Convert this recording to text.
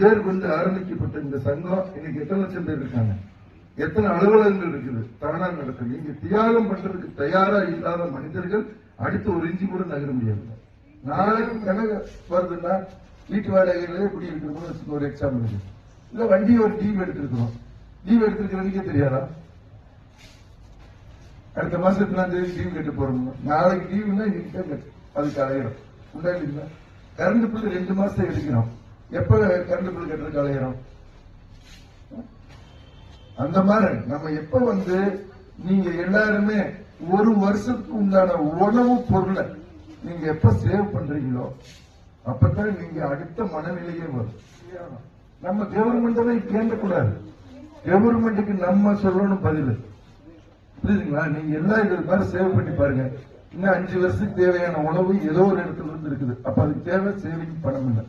பேர் கொண்டு ஆரம்பிக்கப்பட்ட இந்த சங்கம் இன்னைக்கு எத்தனை லட்சம் பேர் இருக்காங்க? எத்தனை அலுவலகங்கள் இருக்குது? தானா நடக்குது இங்க தியாகம் பண்றதுக்கு தயாரா இல்லாத மனிதர்கள் அடுத்த ஒரு இஞ்சி கூட நகர முடியாது. நாளைக்கு கணக்கு வருதுன்னா வீட்டு வாடகைகளே இப்படி இருக்கிறோம் ஒரு எக்ஸாம்பிள் இருக்கு. இல்ல வண்டி ஒரு டீவ் எடுத்திருக்கிறோம். டீவ் எடுத்திருக்கிறதுக்கே தெரியாதா? அடுத்த மாசம் எத்தனாம் தேதி டீவ் கேட்டு போறோம்? நாளைக்கு டீவ்னா இன்னைக்கு அதுக்கு அலையிடும் உண்டா இல்லைங்களா? கரண்ட் பில் ரெண்டு மாசம் எடுக்கிறோம் எப்ப கரண்ட் பில் கட்டுறதுக்கு அலையிறோம் அந்த மாதிரி நம்ம எப்ப வந்து நீங்க எல்லாருமே ஒரு வருஷத்துக்கு உண்டான உணவு பொருளை நீங்க எப்ப சேவ் பண்றீங்களோ அப்பதான் நீங்க அடுத்த மனநிலையே வரும். நம்ம கவர்மெண்ட் கேட்கக்கூடாது கவர்மெண்ட்டுக்கு நம்ம சொல்லணும் பதில். புரியுதுங்களா? நீங்க எல்லாம் இது மாதிரி சேவ் பண்ணி பாருங்க. இன்னும் அஞ்சு வருஷத்துக்கு தேவையான உணவு ஏதோ ஒரு இடத்துல இருந்து இருக்குது. அப்ப அதுக்கு தேவை சேவிங் பணம் இல்லை.